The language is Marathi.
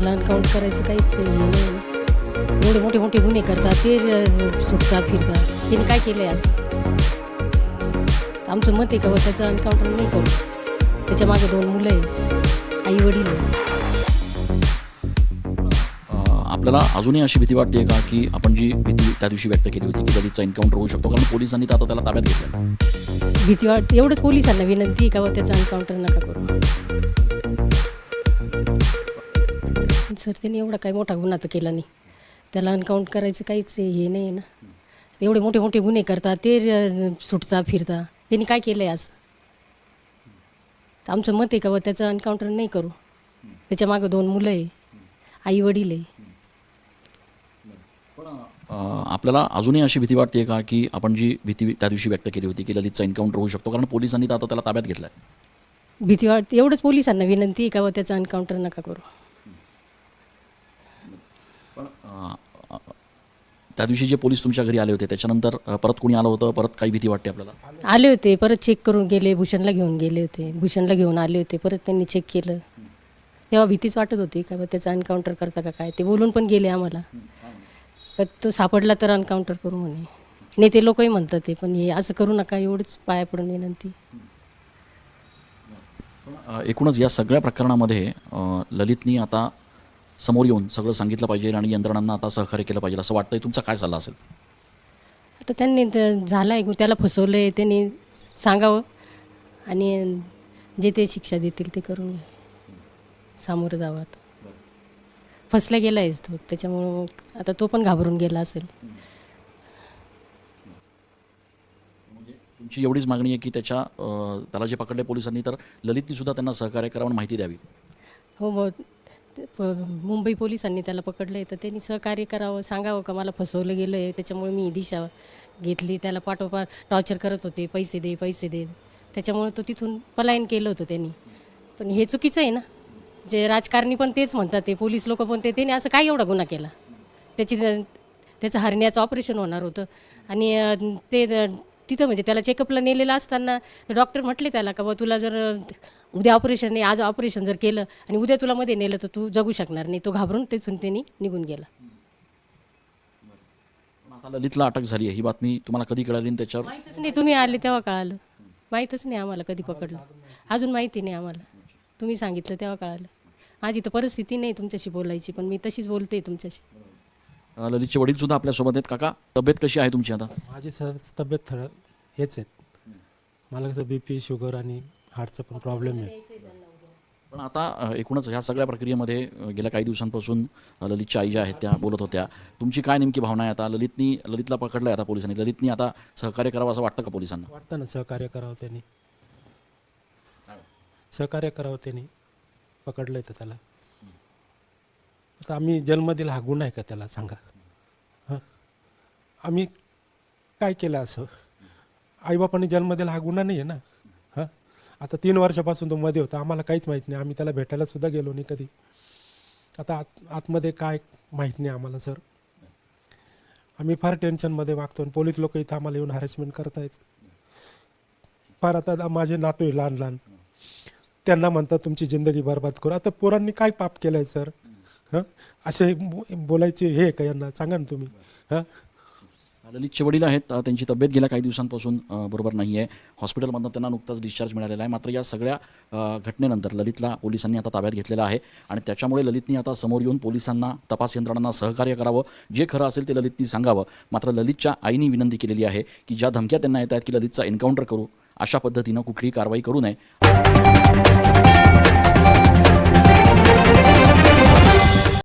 करायचं काहीच नाही. एवढे मोठे मोठे गुन्हे करतात ते सुटतात फिरतात त्यांनी काय केलं आहे असं आमचं मत आहे का त्याचं एन्काउंटर नाही करू. त्याच्यामागे दोन मुलं आहे आई वडील आपल्याला अजूनही अशी भीती वाटते का की आपण जी भीती त्या दिवशी व्यक्त केली होती की ललितचा एन्काउंटर होऊ शकतो? कारण पोलिसांनी आता त्याला ताब्यात घेतलं भीती वाटते एवढंच पोलिसांना विनंती आहे का त्याचं एन्काउंटर नका करू. सर त्यांनी एवढा काही मोठा गुन्हा तर केला नाही. त्याला अनकाउंट करायचं काहीच हे नाही आहे ना. एवढे मोठे मोठे गुन्हे करतात ते अं, सुटतात फिरतात. त्यांनी काय केलं आहे तर आमचं मत आहे का बा त्याचं एन्काउंटर नाही करू. त्याच्या मागं दोन मुलं आहे. आई वडील आहे. अ, आपल्याला अजूनही अशी भीती वाटते का की आपण जी भीती त्या दिवशी व्यक्त केली होती की ललितचा एन्काउंटर होऊ शकतो? कारण पोलिसांनी तर आता त्याला ताब्यात घेतलं भीती वाटते एवढंच पोलिसांना विनंती आहे का बा त्याचं एन्काउंटर नका करू. त्या दिवशी जे पोलीस तुमच्या घरी आले होते त्याच्यानंतर परत कोणी आलं होतं? परत काही भीती वाटते आपल्याला? आले होते परत चेक करून गेले भूषणला घेऊन गेले होते. भूषणला घेऊन आले होते परत त्यांनी चेक केलं. तेव्हा भीतीच वाटत होती का बा त्याचं एन्काउंटर करता का काय? ते बोलून पण गेले आम्हाला. का तो सापडला तर एन्काउंटर करू म्हणे. नेते लोकही म्हणतात ते पण हे असं करू नका एवढंच पाया पडून विनंती. एकूणच या सगळ्या प्रकरणामध्ये अ, ललितनी आता समोर येऊन सगळं सांगितलं पाहिजे आणि यंत्रणांना आता सहकार्य केलं पाहिजे. असं वाटतंय तुमचा काय सल्ला असेल? आता त्यांनी झालं आहे त्याला फसवलं आहे त्यांनी सांगावं आणि जे ते शिक्षा देतील ते करून. सामोरं जावं आता. फसला गेला आहेच तो त्याच्यामुळं मग आता तो पण घाबरून गेला असेल. तुमची एवढीच मागणी आहे की त्याच्या अ, त्याला जे पकडले पोलिसांनी तर ललितनी सुद्धा त्यांना सहकार्य करावं आणि माहिती द्यावी. हो मग मुंबई पोलिसांनी त्याला पकडलं आहे. तर त्यांनी सहकार्य करावं सांगावं का मला फसवलं गेलं आहे त्याच्यामुळे मी दिशा घेतली. त्याला पाठोपाठ टॉर्चर करत होते. पैसे दे पैसे दे. त्याच्यामुळे तो तिथून पलायन केलं होतं त्यांनी. पण हे चुकीचं आहे ना. जे राजकारणी पण तेच म्हणतात ते पोलीस लोक पण ते त्याने असं काय एवढा गुन्हा केला. त्याची त्याचं हरण्याचं ऑपरेशन होणार होतं. आणि ते तिथं म्हणजे त्याला चेकअपला नेलेलं असताना डॉक्टर म्हटले त्याला का बा तुला जर उद्या ऑपरेशन नाही आज ऑपरेशन जर केलं आणि उद्या तुला मध्ये नेलं तर तू जगू शकणार नाही. तो घाबरून तिथून त्यांनी निघून गेला. आता ललितला अटक झाली आहे. ही बातमी तुम्हाला कधी कळाली आणि त्याच्यावर? माहीतच नाही. तुम्ही आले तेव्हा कळालं. माहीतच नाही आम्हाला कधी पकडलं. अजून माहिती नाही आम्हाला. तुम्ही सांगितलं तेव्हा कळालं. माझी तर परिस्थिती नाही तुमच्याशी बोलायची पण मी तशीच बोलते तुमच्याशी. अ, ललितचे वडील सुद्धा आपल्यासोबत आहेत. काका तब्येत कशी आहे तुमची आता? माझी सर तब्येत थोडं हेच आहेत. मला कसं बी पी शुगर आणि हार्टचा पण प्रॉब्लेम आहे. पण आता अ, एकूणच ह्या सगळ्या प्रक्रियेमध्ये अ, गेल्या काही दिवसांपासून अ, ललितच्या आई ज्या आहेत त्या बोलत होत्या. तुमची काय नेमकी भावना आहे आता? ललितनी ललितला पकडलं आहे आता पोलिसांनी. ललितनी आता सहकार्य करावं असं वाटतं का पोलिसांना? वाटतं ना सहकार्य करावं त्यांनी. सहकार्य करावं त्यांनी. पकडलं तर त्याला. तर आम्ही जन्म दिला हा गुन्हा आहे का त्याला सांगा. हां? आम्ही काय केलं असं? आईबापाने जन्म दिला हा गुन्हा नाही आहे ना? हां? आता तीन वर्षापासून तो मध्ये होता. आम्हाला काहीच माहीत नाही. आम्ही त्याला भेटायला सुद्धा गेलो नाही कधी. आता आत आतमध्ये काय माहीत नाही आम्हाला सर. आम्ही फार टेन्शनमध्ये वागतो आणि पोलीस लोक इथं आम्हाला येऊन हॅरेसमेंट करतायत. फार आता माझे नातू आहे लहान लहान त्यांना म्हणतात तुमची जिंदगी बर्बाद करू. आता पोरांनी काय पाप केलंय सर? हं? असे बो- बोलायचे हे का यांना? सांगा ना तुम्ही. हां? ललितचे वडील आहेत त्यांची तब्येत गेल्या काही दिवसांपासून बरोबर नाही आहे. हॉस्पिटलमधनं त्यांना नुकताच डिस्चार्ज मिळालेला आहे. मात्र या सगळ्या घटनेनंतर ललितला पोलिसांनी आता ताब्यात घेतलेला आहे आणि त्याच्यामुळे ललितनी आता समोर येऊन पोलिसांना तपास यंत्रणांना सहकार्य करावं. जे खरं असेल ते ललितनी सांगावं. मात्र ललितच्या आईनी विनंती केलेली आहे की ज्या धमक्या त्यांना येत आहेत की ललितचा एन्काउंटर करू अशा पद्धतीनं कुठलीही कारवाई करू नये.